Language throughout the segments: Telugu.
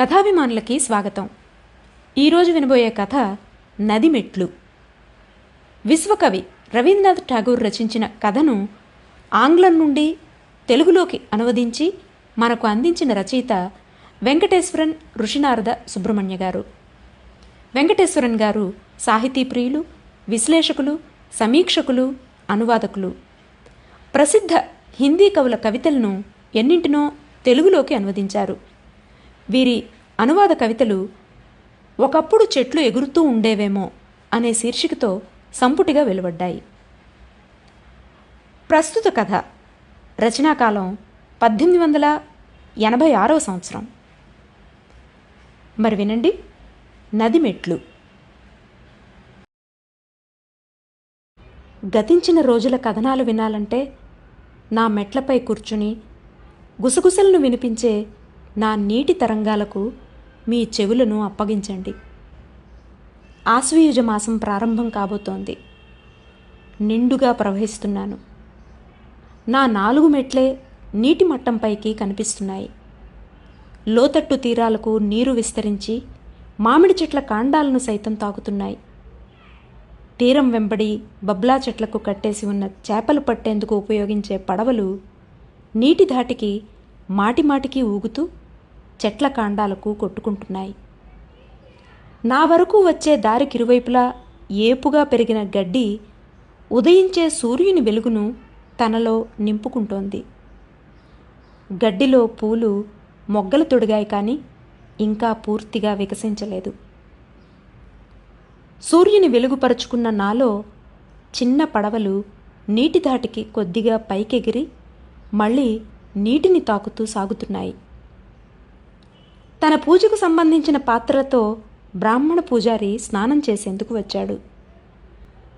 కథాభిమానులకి స్వాగతం. ఈరోజు వినబోయే కథ నదిమెట్లు విశ్వకవి రవీంద్రనాథ్ ఠాగూర్ రచించిన కథను ఆంగ్లం నుండి తెలుగులోకి అనువదించి మనకు అందించిన రచయిత వెంకటేశ్వరన్ ఋషినారద సుబ్రహ్మణ్య గారు. వెంకటేశ్వరన్ గారు సాహితీ ప్రియులు విశ్లేషకులు సమీక్షకులు అనువాదకులు. ప్రసిద్ధ హిందీ కవుల కవితలను ఎన్నింటినో తెలుగులోకి అనువదించారు. వీరి అనువాద కవితలు ఒకప్పుడు చెట్లు ఎగురుతూ ఉండేవేమో అనే శీర్షికతో సంపుటిగా వెలువడ్డాయి. ప్రస్తుత కథ రచనాకాలం పద్దెనిమిది వందల ఎనభై ఆరో సంవత్సరం. మరి వినండి నది మెట్లు. గతించిన రోజుల కథనాలు వినాలంటే నా మెట్లపై కూర్చుని గుసగుసలను వినిపించే నా నీటి తరంగాలకు మీ చెవులను అప్పగించండి. ఆశ్వయుజ మాసం ప్రారంభం కాబోతోంది. నిండుగా ప్రవహిస్తున్నాను. నా నాలుగు మెట్లే నీటి మట్టంపైకి కనిపిస్తున్నాయి. లోతట్టు తీరాలకు నీరు విస్తరించి మామిడి చెట్ల కాండాలను సైతం తాకుతున్నాయి. తీరం వెంబడి బబ్లా చెట్లకు కట్టేసి ఉన్న చేపలు పట్టేందుకు ఉపయోగించే పడవలు నీటి ధాటికి మాటిమాటికి ఊగుతూ చెట్ల కాండాలకు కొట్టుకుంటున్నాయి. నా వరకు వచ్చే దారికి ఇరువైపులా ఏపుగా పెరిగిన గడ్డి ఉదయించే సూర్యుని వెలుగును తనలో నింపుకుంటోంది. గడ్డిలో పూలు మొగ్గలు తొడిగాయి కానీ ఇంకా పూర్తిగా వికసించలేదు. సూర్యుని వెలుగుపరుచుకున్న నాలో చిన్న పడవలు నీటి దాటికి కొద్దిగా పైకెగిరి మళ్ళీ నీటిని తాకుతూ సాగుతున్నాయి. తన పూజకు సంబంధించిన పాత్రలతో బ్రాహ్మణ పూజారి స్నానం చేసేందుకు వచ్చాడు.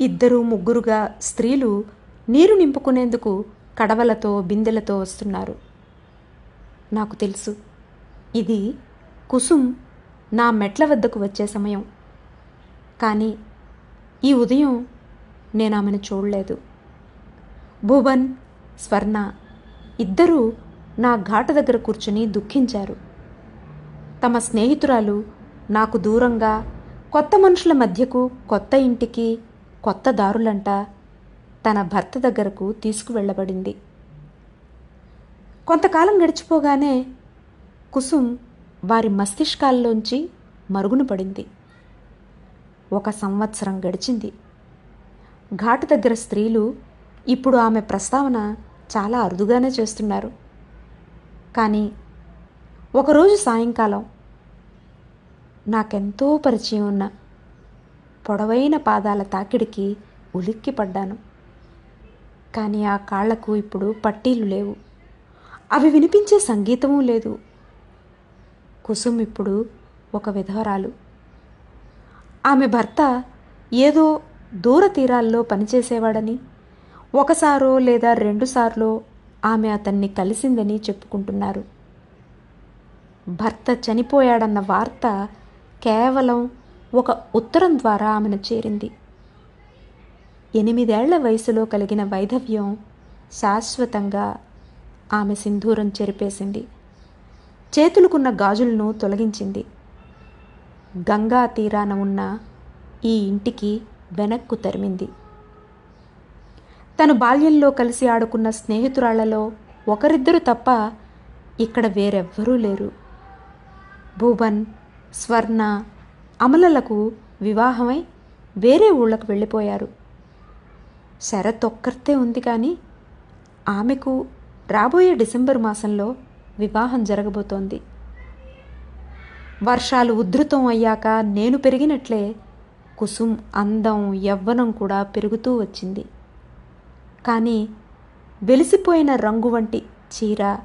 ఇద్దరు ముగ్గురుగా స్త్రీలు నీరు నింపుకునేందుకు కడవలతో బిందెలతో వస్తున్నారు. నాకు తెలుసు. ఇది కుసుం నా మెట్ల వద్దకు వచ్చే సమయం. కానీ ఈ ఉదయం నేను ఆమెను చూడలేదు. భువన్ స్వర్ణ ఇద్దరూ నా ఘాట దగ్గర కూర్చుని దుఃఖించారు. తమ స్నేహితురాలు నాకు దూరంగా కొత్త మనుషుల మధ్యకు కొత్త ఇంటికి కొత్త దారులంట తన భర్త దగ్గరకు తీసుకువెళ్ళబడింది. కొంతకాలం గడిచిపోగానే కుసుమ్ వారి మస్తిష్కాల్లోంచి మరుగున పడింది. ఒక సంవత్సరం గడిచింది. ఘాటు దగ్గర స్త్రీలు ఇప్పుడు ఆమె ప్రస్తావన చాలా అరుదుగానే చేస్తున్నారు. కానీ ఒకరోజు సాయంకాలం నాకెంతో పరిచయం ఉన్న పొడవైన పాదాల తాకిడికి ఉలిక్కి పడ్డాను. కానీ ఆ కాళ్ళకు ఇప్పుడు పట్టీలు లేవు. అవి వినిపించే సంగీతమూ లేదు. కుసుమ్ ఇప్పుడు ఒక విధవరాలు. ఆమె భర్త ఏదో దూర తీరాల్లో పనిచేసేవాడని ఒకసారో లేదా రెండుసార్లో ఆమె అతన్ని కలిసిందని చెప్పుకుంటున్నారు. భర్త చనిపోయాడన్న వార్త కేవలం ఒక ఉత్తరం ద్వారా ఆమెను చేరింది. ఎనిమిదేళ్ళ వయసులో కలిగిన వైధవ్యం శాశ్వతంగా ఆమె సింధూరం చెరిపేసింది. చేతులకున్న గాజులను తొలగించింది. గంగా తీరాన ఉన్న ఈ ఇంటికి వెనక్కు తరిమింది. తను బాల్యంలో కలిసి ఆడుకున్న స్నేహితురాళ్ళలో ఒకరిద్దరు తప్ప ఇక్కడ వేరెవ్వరూ లేరు. భూబన్ స్వర్ణ అమలలకు వివాహమై వేరే ఊళ్ళకు వెళ్ళిపోయారు. శరత్ ఒక్కరితే ఉంది కానీ ఆమెకు రాబోయే డిసెంబర్ మాసంలో వివాహం జరగబోతోంది. వర్షాలు ఉధృతం అయ్యాక నేను పెరిగినట్లే కుసుమ్ అందం యవ్వనం కూడా పెరుగుతూ వచ్చింది. కానీ వెలిసిపోయిన రంగు వంటి చీర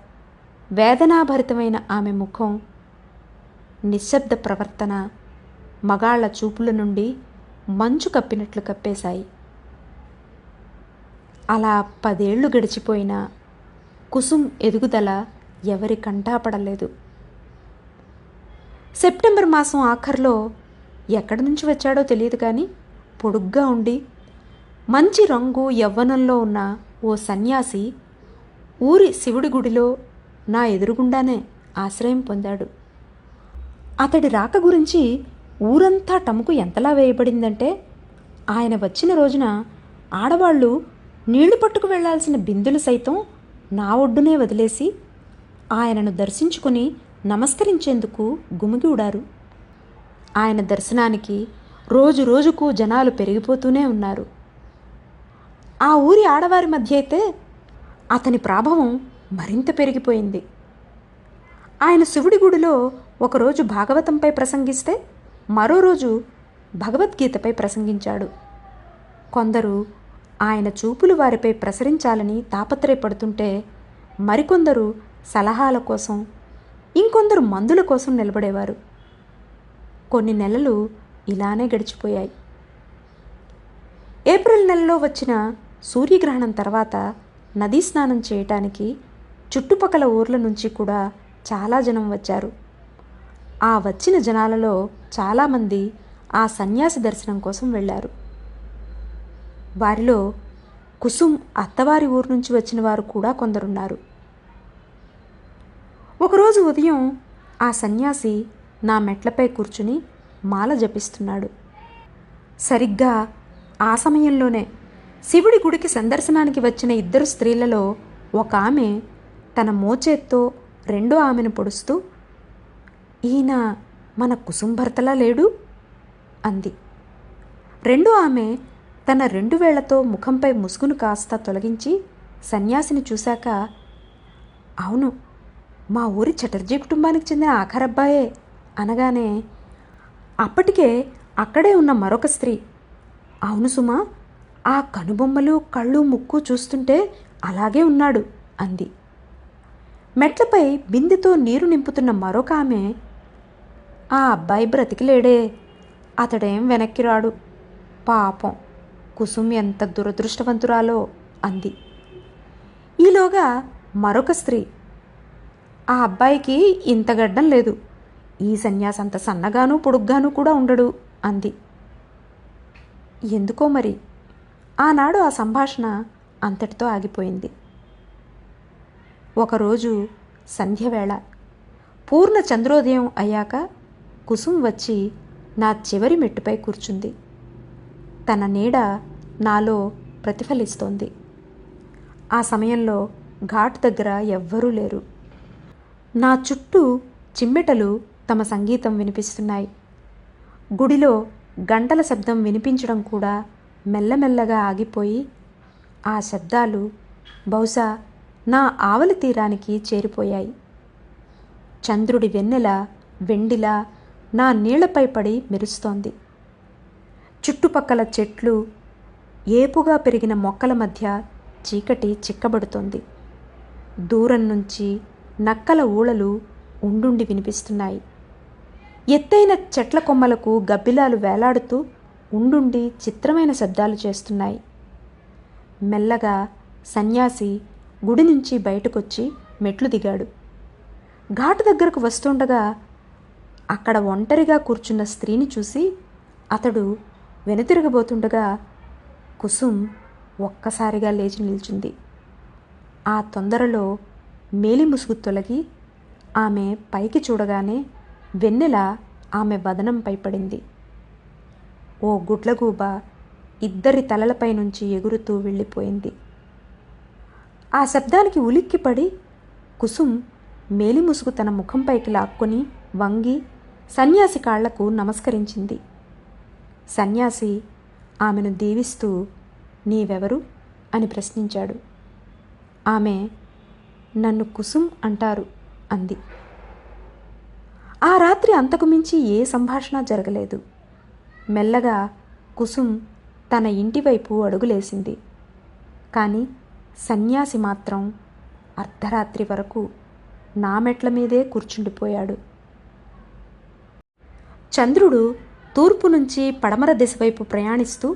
వేదనాభరితమైన ఆమె ముఖం నిశ్శబ్ద ప్రవర్తన మగాళ్ళ చూపుల నుండి మంచు కప్పినట్లు కప్పేశాయి. అలా పదేళ్ళు గడిచిపోయినా కుసుమ్ ఎదుగుదల ఎవరి కంటాపడలేదు సెప్టెంబర్ మాసం ఆఖర్లో ఎక్కడి నుంచి వచ్చాడో తెలియదు కానీ పొడుగ్గా ఉండి మంచి రంగు యవ్వనంలో ఉన్న ఓ సన్యాసి ఊరి శివుడి గుడిలో నా ఎదురుగుండానే ఆశ్రయం పొందాడు. అతడి రాక గురించి ఊరంతా టముకు ఎంతలా వేయబడిందంటే ఆయన వచ్చిన రోజున ఆడవాళ్ళు నీళ్ళు పట్టుకు వెళ్ళాల్సిన బిందులు సైతం నా ఒడ్డునే వదిలేసి ఆయనను దర్శించుకుని నమస్కరించేందుకు గుమిగూడారు. ఆయన దర్శనానికి రోజు రోజుకు జనాలు పెరిగిపోతూనే ఉన్నారు. ఆ ఊరి ఆడవారి మధ్య అయితే అతని ప్రాభవం మరింత పెరిగిపోయింది. ఆయన శివుడి గుడిలో ఒకరోజు భాగవతంపై ప్రసంగిస్తే మరో రోజు భగవద్గీతపై ప్రసంగించాడు. కొందరు ఆయన చూపులు వారిపై ప్రసరించాలని తాపత్రయపడుతుంటే మరికొందరు సలహాల కోసం ఇంకొందరు మందుల కోసం నిలబడేవారు. కొన్ని నెలలు ఇలానే గడిచిపోయాయి. ఏప్రిల్ నెలలో వచ్చిన సూర్యగ్రహణం తర్వాత నదీ స్నానం చేయటానికి చుట్టుపక్కల ఊర్ల నుంచి కూడా చాలా జనం వచ్చారు. ఆ వచ్చిన జనాలలో చాలామంది ఆ సన్యాసి దర్శనం కోసం వెళ్ళారు. వారిలో కుసుమ్ అత్తవారి ఊరు నుంచి వచ్చిన వారు కూడా కొందరున్నారు. ఒకరోజు ఉదయం ఆ సన్యాసి నా మెట్లపై కూర్చుని మాల జపిస్తున్నాడు. సరిగ్గా ఆ సమయంలోనే శివుడి గుడికి సందర్శనానికి వచ్చిన ఇద్దరు స్త్రీలలో ఒక ఆమె తన మోచేత్తో రెండో ఆమెను పొడుస్తూ ఈయన మన కుసుంభర్తలా లేడు? అంది. రెండో ఆమె తన రెండు వేళ్ళతో ముఖంపై ముసుగును కాస్త తొలగించి సన్యాసిని చూశాక అవును మా ఊరి చటర్జీ కుటుంబానికి చెందిన ఆఖరబ్బాయే అనగానే అప్పటికే అక్కడే ఉన్న మరొక స్త్రీ. అవును సుమా ఆ కనుబొమ్మలు కళ్ళు ముక్కు చూస్తుంటే అలాగే ఉన్నాడు అంది. మెట్లపై బిందెతో నీరు నింపుతున్న మరొక ఆమె ఆ అబ్బాయి బ్రతికిలేడే. అతడేం వెనక్కి రాడు. పాపం కుసుమ్ ఎంత దురదృష్టవంతురాలో అంది. ఈలోగా మరొక స్త్రీ ఆ అబ్బాయికి ఇంత గడ్డం లేదు. ఈ సన్యాసి అంత సన్నగాను పొడుగ్గాను కూడా ఉండడు అంది. ఎందుకో మరి? ఆనాడు ఆ సంభాషణ అంతటితో ఆగిపోయింది. ఒకరోజు సంధ్యవేళ పూర్ణ చంద్రోదయం అయ్యాక కుసుమ్ వచ్చి నా చివరి మెట్టుపై కూర్చుంది. తన నీడ నాలో ప్రతిఫలిస్తోంది. ఆ సమయంలో ఘాట్ దగ్గర ఎవ్వరూ లేరు. నా చుట్టూ చిమ్మెటలు తమ సంగీతం వినిపిస్తున్నాయి. గుడిలో గంటల శబ్దం వినిపించడం కూడా మెల్లమెల్లగా ఆగిపోయి ఆ శబ్దాలు బహుశా నా ఆవలి తీరానికి చేరిపోయాయి. చంద్రుడి వెన్నెల వెండిలా నా నీళ్ళపై పడి మెరుస్తోంది. చుట్టుపక్కల చెట్లు ఏపుగా పెరిగిన మొక్కల మధ్య చీకటి చిక్కబడుతోంది. దూరం నుంచి నక్కల ఊళలు ఉండుండి వినిపిస్తున్నాయి. ఎత్తైన చెట్ల కొమ్మలకు గబ్బిలాలు వేలాడుతూ ఉండుండి చిత్రమైన శబ్దాలు చేస్తున్నాయి. మెల్లగా సన్యాసి గుడి నుంచి బయటకొచ్చి మెట్లు దిగాడు. ఘాటు దగ్గరకు వస్తుండగా అక్కడ ఒంటరిగా కూర్చున్న స్త్రీని చూసి అతడు వెనుతిరగబోతుండగా కుసుమ్ ఒక్కసారిగా లేచి నిల్చుంది. ఆ తొందరలో మేలి ముసుగు తొలగి ఆమె పైకి చూడగానే వెన్నెల ఆమె వదనంపై పడింది. ఓ గుడ్లగూబ ఇద్దరి తలలపై నుంచి ఎగురుతూ వెళ్ళిపోయింది. ఆ శబ్దానికి ఉలిక్కిపడి కుసుమ్ మేలిముసుగు తన ముఖంపైకి లాక్కొని వంగి సన్యాసి కాళ్ళకు నమస్కరించింది. సన్యాసి ఆమెను దీవిస్తూ నీవెవరు? అని ప్రశ్నించాడు. ఆమె నన్ను కుసుమ్ అంటారు అంది. ఆ రాత్రి అంతకు మించి ఏ సంభాషణ జరగలేదు. మెల్లగా కుసుమ్ తన ఇంటివైపు అడుగులేసింది. కానీ సన్యాసి మాత్రం అర్ధరాత్రి వరకు నా మెట్ల మీదే కూర్చుండిపోయాడు. చంద్రుడు తూర్పు నుంచి పడమర దిశ వైపు ప్రయాణిస్తూ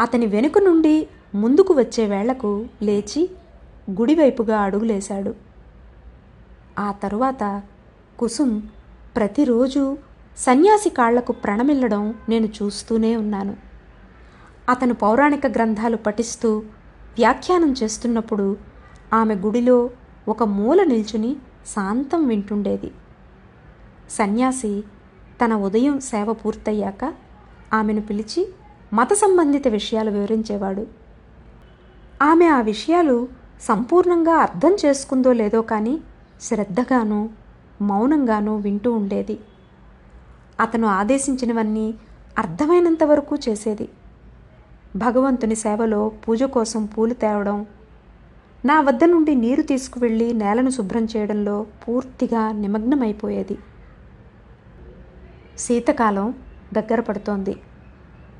అతని వెనుక నుండి ముందుకు వచ్చే వేళకు లేచి గుడివైపుగా అడుగులేశాడు. ఆ తరువాత కుసుమ్ ప్రతిరోజు సన్యాసి కాళ్ళకు ప్రణమిల్లడం నేను చూస్తూనే ఉన్నాను. అతను పౌరాణిక గ్రంథాలు పఠిస్తూ వ్యాఖ్యానం చేస్తున్నప్పుడు ఆమె గుడిలో ఒక మూల నిల్చుని శాంతం వింటుండేది. సన్యాసి తన ఉదయం సేవ పూర్తయ్యాక ఆమెను పిలిచి మత సంబంధిత విషయాలు వివరించేవాడు. ఆమె ఆ విషయాలు సంపూర్ణంగా అర్థం చేసుకుందో లేదో కానీ శ్రద్ధగానూ మౌనంగానూ వింటూ ఉండేది. అతను ఆదేశించినవన్నీ అర్థమైనంత వరకు చేసేది. భగవంతుని సేవలో పూజ కోసం పూలు తేవడం నా వద్ద నుండి నీరు తీసుకువెళ్ళి నేలను శుభ్రం చేయడంలో పూర్తిగా నిమగ్నమైపోయేది. శీతకాలం దగ్గర పడుతోంది.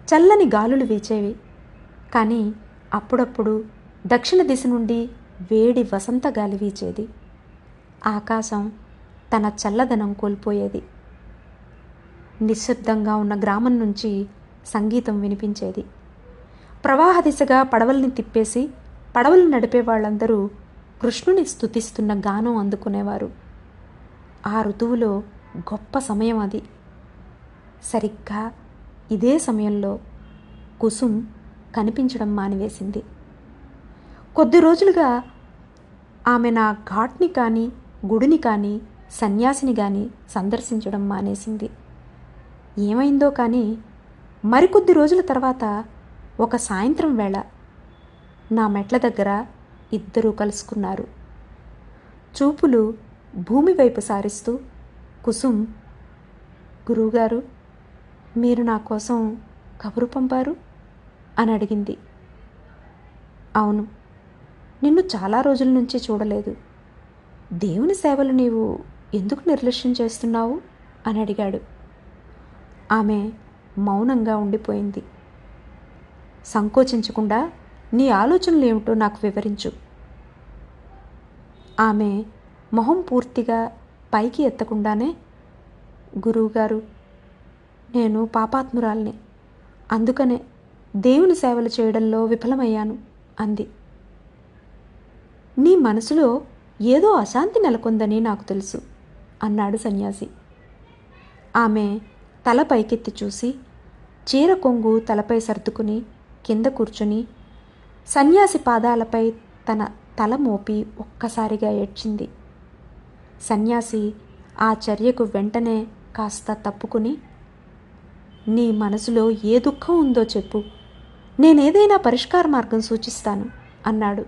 చల్లని గాలులు వీచేవి కానీ అప్పుడప్పుడు దక్షిణ దిశ నుండి వేడి వసంత గాలి వీచేది. ఆకాశం తన చల్లదనం కోల్పోయేది. నిశ్శబ్దంగా ఉన్న గ్రామం నుంచి సంగీతం వినిపించేది. ప్రవాహ దిశగా పడవల్ని తిప్పేసి పడవలు నడిపే వాళ్ళందరూ కృష్ణుని స్థుతిస్తున్న గానం అందుకునేవారు. ఆ ఋతువులో గొప్ప సమయం అది. సరిగ్గా ఇదే సమయంలో కుసుమ్ కనిపించడం మానివేసింది. కొద్ది రోజులుగా ఆమె నా ఘాట్ని కానీ గుడిని కానీ సన్యాసిని కానీ సందర్శించడం మానేసింది. ఏమైందో కానీ మరికొద్ది రోజుల తర్వాత ఒక సాయంత్రం వేళ నా మెట్ల దగ్గర ఇద్దరూ కలుసుకున్నారు. చూపులు భూమి వైపు సారిస్తూ కుసుమ్ గురువుగారు మీరు నా కోసం కబురు పంపారు? అని అడిగింది. అవును నిన్ను చాలా రోజుల నుంచి చూడలేదు. దేవుని సేవలు నీవు ఎందుకు నిర్లక్ష్యం చేస్తున్నావు? అని అడిగాడు. ఆమె మౌనంగా ఉండిపోయింది. సంకోచించకుండా నీ ఆలోచనలు ఏమిటో నాకు వివరించు. ఆమె మొహం పూర్తిగా పైకి ఎత్తకుండానే గురువుగారు నేను పాపాత్మురాల్ని అందుకనే దేవుని సేవలు చేయడంలో విఫలమయ్యాను అంది. నీ మనసులో ఏదో అశాంతి నెలకొందని నాకు తెలుసు అన్నాడు సన్యాసి. ఆమె తల పైకెత్తి చూసి చీర కొంగు తలపై సర్దుకుని కింద కూర్చుని సన్యాసి పాదాలపై తన తల మోపి ఒక్కసారిగా ఏడ్చింది. సన్యాసి ఆ చర్యకు వెంటనే కాస్త తప్పుకుని నీ మనసులో ఏ దుఃఖం ఉందో చెప్పు. నేనేదైనా పరిష్కార మార్గం సూచిస్తాను అన్నాడు.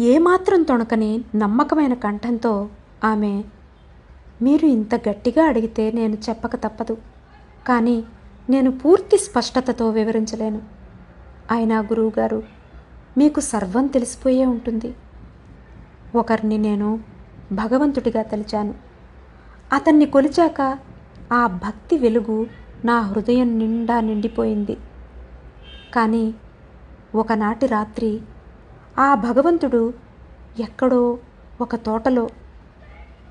ఏమాత్రం తొణకని నమ్మకమైన కంఠంతో ఆమె మీరు ఇంత గట్టిగా అడిగితే నేను చెప్పక తప్పదు. కానీ నేను పూర్తి స్పష్టతతో వివరించలేను. అయినా గురువుగారు మీకు సర్వం తెలిసిపోయే ఉంటుంది. ఒకరిని నేను భగవంతుడిగా తలిచాను. అతన్ని కొలిచాక ఆ భక్తి వెలుగు నా హృదయం నిండా నిండిపోయింది. కానీ ఒకనాటి రాత్రి ఆ భగవంతుడు ఎక్కడో ఒక తోటలో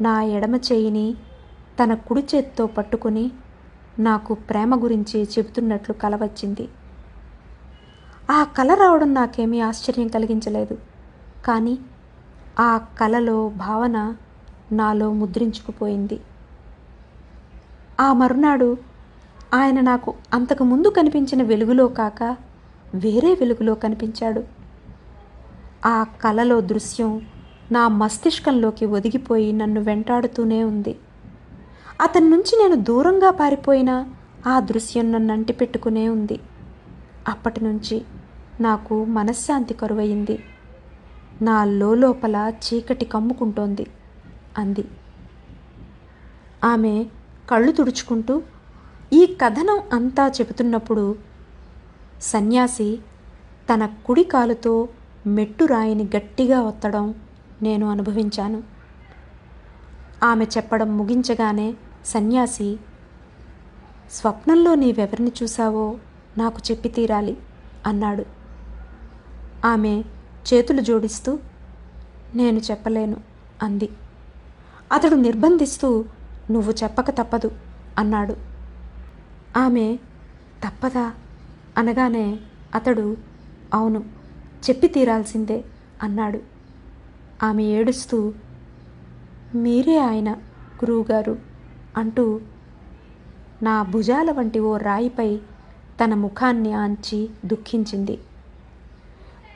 నా ఎడమ చేయిని తన కుడి చేత్తో పట్టుకుని నాకు ప్రేమ గురించి చెబుతున్నట్లు కల వచ్చింది. ఆ కల రావడం నాకేమీ ఆశ్చర్యం కలిగించలేదు. కానీ ఆ కలలో భావన నాలో ముద్రించుకుపోయింది. ఆ మరునాడు ఆయన నాకు అంతకు ముందు కనిపించిన వెలుగులో కాక వేరే వెలుగులో కనిపించాడు. ఆ కలలో దృశ్యం నా మస్తిష్కంలోకి ఒదిగిపోయి నన్ను వెంటాడుతూనే ఉంది. అతని నుంచి నేను దూరంగా పారిపోయినా ఆ దృశ్యం నన్ను అంటిపెట్టుకునే ఉంది. అప్పటి నుంచి నాకు మనశ్శాంతి కరువయింది నా లోపల చీకటి కమ్ముకుంటోంది అంది. ఆమె కళ్ళు తుడుచుకుంటూ ఈ కథనం అంతా చెబుతున్నప్పుడు సన్యాసి తన కుడి కాలుతో మెట్టు రాయిని గట్టిగా ఒత్తడం నేను అనుభవించాను. ఆమె చెప్పడం ముగించగానే సన్యాసి స్వప్నంలో నీవెవరిని చూశావో నాకు చెప్పి తీరాలి అన్నాడు. ఆమె చేతులు జోడిస్తూ నేను చెప్పలేను అంది. అతడు నిర్బంధిస్తూ నువ్వు చెప్పక తప్పదు అన్నాడు. ఆమె తప్పదా అనగానే అతడు అవును చెప్పి తీరాల్సిందే అన్నాడు. ఆమె ఏడుస్తూ మీరే ఆయన గురువుగారు. అంటూ నా భుజాల వంటి ఓ రాయిపై తన ముఖాన్ని ఆంచి దుఃఖించింది.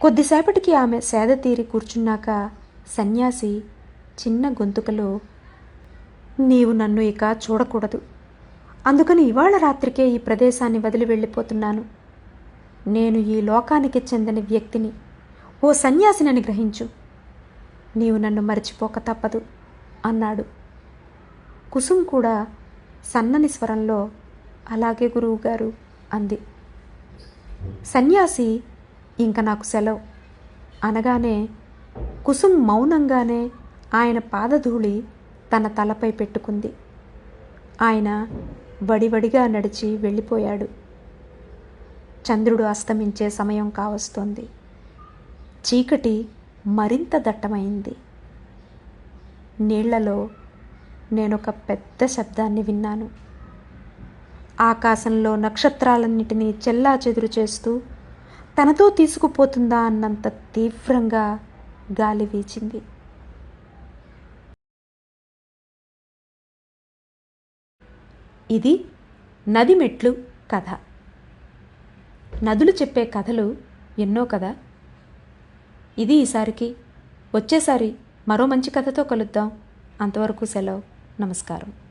కొద్దిసేపటికి ఆమె సేద తీరి కూర్చున్నాక సన్యాసి చిన్న గొంతుకలో నీవు నన్ను ఇక చూడకూడదు. అందుకని ఇవాళ రాత్రికే ఈ ప్రదేశాన్ని వదిలి వెళ్ళిపోతున్నాను. నేను ఈ లోకానికి చెందిన వ్యక్తిని ఓ సన్యాసినని గ్రహించు. నీవు నన్ను మర్చిపోక తప్పదు అన్నాడు. కుసుమ్ కూడా సన్నని స్వరంలో అలాగే గురువుగారు అంది. సన్యాసి ఇంక నాకు సెలవు అనగానే కుసుమ్ మౌనంగానే ఆయన పాదధూళి తన తలపై పెట్టుకుంది. ఆయన వడివడిగా నడిచి వెళ్ళిపోయాడు. చంద్రుడు అస్తమించే సమయం కావస్తోంది. చీకటి మరింత దట్టమైంది. నీళ్ళలో నేనొక పెద్ద శబ్దాన్ని విన్నాను. ఆకాశంలో నక్షత్రాలన్నిటినీ చెల్లా చెదురు చేస్తూ తనతో తీసుకుపోతుందా అన్నంత తీవ్రంగా గాలి వీచింది. ఇది నది మెట్లు కథ. నదులు చెప్పే కథలు ఎన్నో కదా? ఇది ఈసారికి వచ్చేసారి మరో మంచి కథతో కలుద్దాం. అంతవరకు సెలవు. నమస్కారం.